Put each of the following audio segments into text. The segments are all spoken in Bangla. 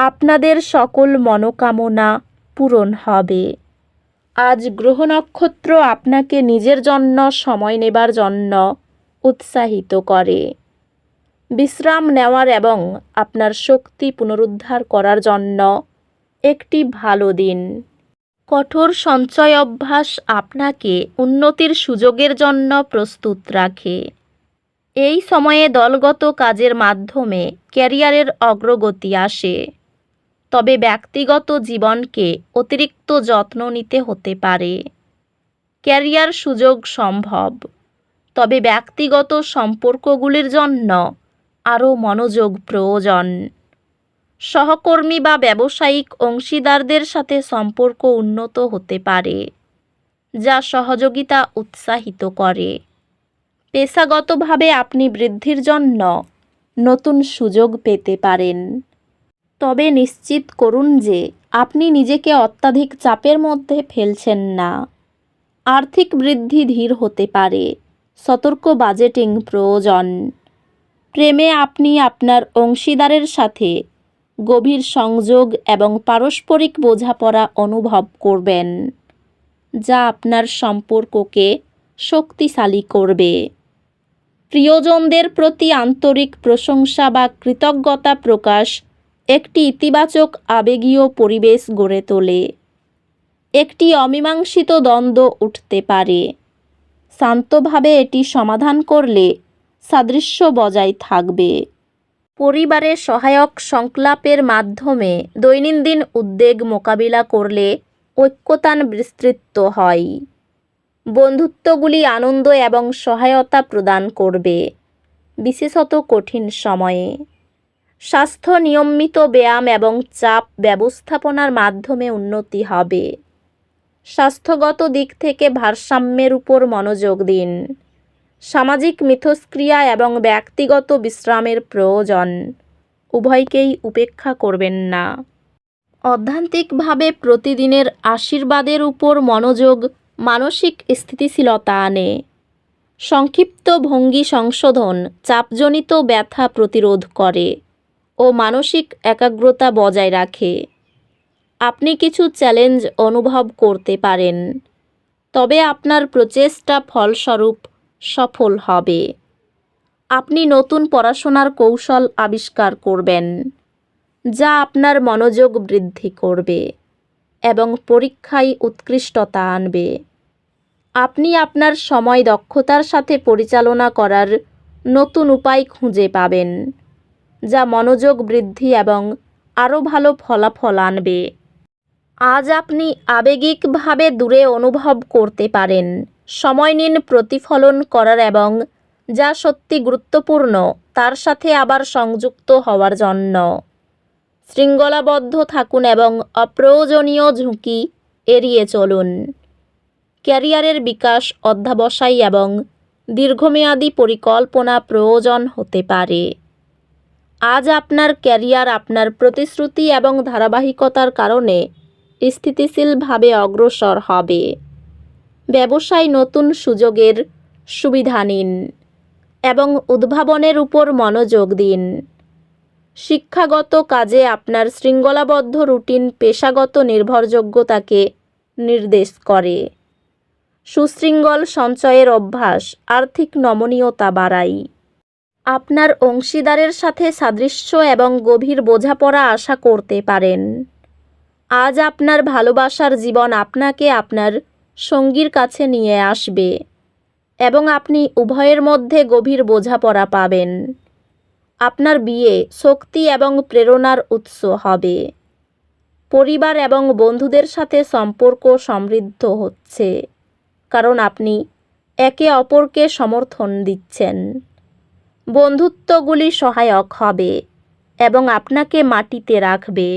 আপনাদের সকল মনোকামনা পূরণ হবে। আজ গ্রহ নক্ষত্র আপনাকে নিজের জন্য, সময় নেবার জন্য উৎসাহিত করে। বিশ্রাম নেওয়ার এবং আপনার শক্তি পুনরুদ্ধার করার জন্য একটি ভালো দিন। কঠোর সঞ্চয় অভ্যাস আপনাকে উন্নতির সুযোগের জন্য প্রস্তুত রাখে। এই সময়ে দলগত কাজের মাধ্যমে ক্যারিয়ারের অগ্রগতি আসে। তবে ব্যক্তিগত জীবনকে অতিরিক্ত যত্ন নিতে হতে পারে। ক্যারিয়ার সুযোগ সম্ভব। তবে ব্যক্তিগত সম্পর্কগুলির জন্য আরও মনোযোগ প্রয়োজন। সহকর্মী বা ব্যবসায়িক অংশীদারদের সাথে সম্পর্ক উন্নত হতে পারে, যা সহযোগিতা উৎসাহিত করে। পেশাগতভাবে আপনি বৃদ্ধির জন্য নতুন সুযোগ পেতে পারেন। তবে নিশ্চিত করুন যে আপনি নিজেকে অত্যাধিক চাপের মধ্যে ফেলছেন না। আর্থিক বৃদ্ধি ধীর হতে পারে। সতর্ক বাজেটিং প্রয়োজন। প্রেমে আপনি আপনার অংশীদারের সাথে গভীর সংযোগ এবং পারস্পরিক বোঝাপড়া অনুভব করবেন, যা আপনার সম্পর্ককে শক্তিশালী করবে। প্রিয়জনদের প্রতি আন্তরিক প্রশংসা বা কৃতজ্ঞতা প্রকাশ একটি ইতিবাচক আবেগীয় পরিবেশ গড়ে তোলে। একটি অমীমাংসিত দ্বন্দ্ব উঠতে পারে। শান্তভাবে এটি সমাধান করলে সাদৃশ্য বজায় থাকবে। পরিবারের সহায়ক সংলাপের মাধ্যমে দৈনন্দিন উদ্বেগ মোকাবিলা করলে ঐক্যতান বিস্তৃত হয়। বন্ধুত্বগুলি আনন্দ এবং সহায়তা প্রদান করবে, বিশেষত কঠিন সময়ে। স্বাস্থ্য নিয়মিত ব্যায়াম এবং চাপ ব্যবস্থাপনার মাধ্যমে উন্নতি হবে। স্বাস্থ্যগত দিক থেকে ভারসাম্যের উপর মনোযোগ দিন। সামাজিক মিথস্ক্রিয়া এবং ব্যক্তিগত বিশ্রামের প্রয়োজন। উভয়কেই উপেক্ষা করবেন না। অধ্যান্তিকভাবে প্রতিদিনের আশীর্বাদের উপর মনোযোগ মানসিক স্থিতিশীলতা আনে। সংক্ষিপ্ত ভঙ্গি সংশোধন চাপজনিত ব্যথা প্রতিরোধ করে। ও মানসিক একাগ্রতা বজায় রাখে। আপনি কিছু চ্যালেঞ্জ অনুভব করতে পারেন, তবে আপনার প্রচেষ্টা ফলস্বরূপ সফল হবে। আপনি নতুন পড়াশোনার কৌশল আবিষ্কার করবেন, যা আপনার মনোযোগ বৃদ্ধি করবে এবং পরীক্ষায় উৎকৃষ্টতা আনবে। আপনি আপনার সময় দক্ষতার সাথে পরিচালনা করার নতুন উপায় খুঁজে পাবেন। যা মনোযোগ বৃদ্ধি এবং আরও ভালো ফলাফল আনবে। আজ আপনি আবেগিকভাবে দূরে অনুভব করতে পারেন। সময় নিন প্রতিফলন করার এবং যা সত্যি গুরুত্বপূর্ণ তার সাথে আবার সংযুক্ত হওয়ার জন্য। শৃঙ্খলাবদ্ধ থাকুন এবং অপ্রয়োজনীয় ঝুঁকি এড়িয়ে চলুন। ক্যারিয়ারের বিকাশ অধ্যাবসায় এবং দীর্ঘমেয়াদী পরিকল্পনা প্রয়োজন হতে পারে। আজ আপনার ক্যারিয়ার, আপনার প্রতিশ্রুতি এবং ধারাবাহিকতার কারণে স্থিতিশীলভাবে অগ্রসর হবে। ব্যবসায় নতুন সুযোগের সুবিধা নিন এবং উদ্ভাবনের উপর মনোযোগ দিন। শিক্ষাগত কাজে আপনার শৃঙ্খলাবদ্ধ রুটিন পেশাগত নির্ভরযোগ্যতাকে নির্দেশ করে। সুশৃঙ্গল সঞ্চয়ের অভ্যাস, আর্থিক নমনীয়তা বাড়ায় আপনার অংশীদারের সাথে সাদৃশ্য এবং গভীর বোঝাপড়া আশা করতে পারেন। আজ আপনার ভালোবাসার জীবন আপনাকে আপনার সঙ্গীর কাছে নিয়ে আসবে এবং আপনি উভয়ের মধ্যে গভীর বোঝাপড়া পাবেন। আপনার বিয়ে শক্তি এবং প্রেরণার উৎস হবে। পরিবার এবং বন্ধুদের সাথে সম্পর্ক সমৃদ্ধ হচ্ছে, কারণ আপনি একে অপরকে সমর্থন দিচ্ছেন। বন্ধুত্বগুলি সহায়ক হবে এবং আপনাকে মাটিতে রাখবে।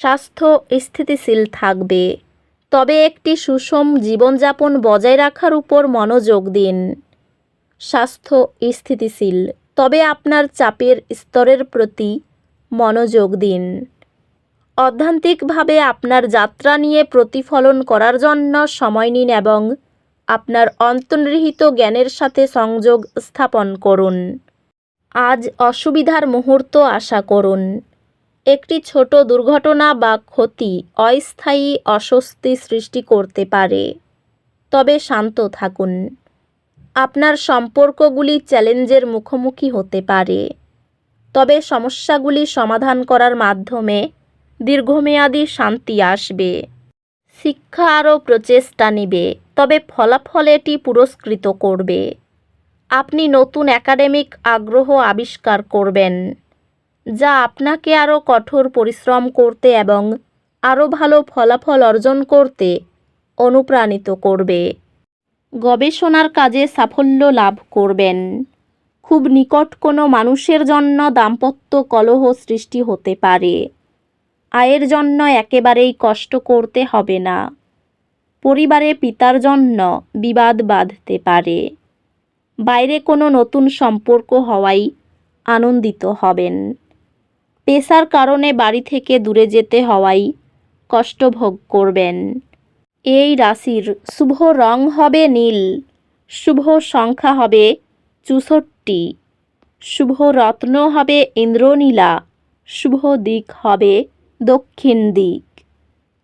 স্বাস্থ্য স্থিতিশীল থাকবে। তবে একটি সুষম জীবনযাপন বজায় রাখার উপর মনোযোগ দিন। স্বাস্থ্য স্থিতিশীল, তবে আপনার চাপের স্তরের প্রতি মনোযোগ দিন। অধ্যান্তিকভাবে আপনার যাত্রা নিয়ে প্রতিফলন করার জন্য সময় নিন এবং আপনার অন্তর্নিহিত জ্ঞানের সাথে সংযোগ স্থাপন করুন। আজ অসুবিধার মুহূর্ত আশা করুন। একটি ছোট দুর্ঘটনা বা ক্ষতি অস্থায়ী অস্বস্তি সৃষ্টি করতে পারে। তবে শান্ত থাকুন। আপনার সম্পর্কগুলি চ্যালেঞ্জের মুখোমুখি হতে পারে। তবে সমস্যাগুলি সমাধান করার মাধ্যমে দীর্ঘমেয়াদী শান্তি আসবে। শিক্ষা আরও প্রচেষ্টা নেবে, তবে ফলাফল এটি পুরস্কৃত করবে। আপনি নতুন একাডেমিক আগ্রহ আবিষ্কার করবেন, যা আপনাকে আরও কঠোর পরিশ্রম করতে এবং আরও ভালো ফলাফল অর্জন করতে অনুপ্রাণিত করবে। গবেষণার কাজে সাফল্য লাভ করবেন। খুব নিকট কোনো মানুষের জন্য দাম্পত্য কলহ সৃষ্টি হতে পারে। আয়ের জন্য একেবারেই কষ্ট করতে হবে না। পরিবারে পিতার জন্য বিবাদ বাঁধতে পারে। বাইরে কোনো নতুন সম্পর্ক হওয়াই আনন্দিত হবেন। পেশার কারণে বাড়ি থেকে দূরে যেতে হওয়াই কষ্ট ভোগ করবেন। এই রাশির শুভ রং হবে নীল, শুভ সংখ্যা হবে চুষট্টি, শুভ রত্ন হবে ইন্দ্রনীলা, শুভ দিক হবে দক্ষিণ দিক।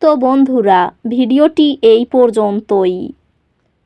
তো বন্ধুরা, ভিডিওটি এই পর্যন্তই।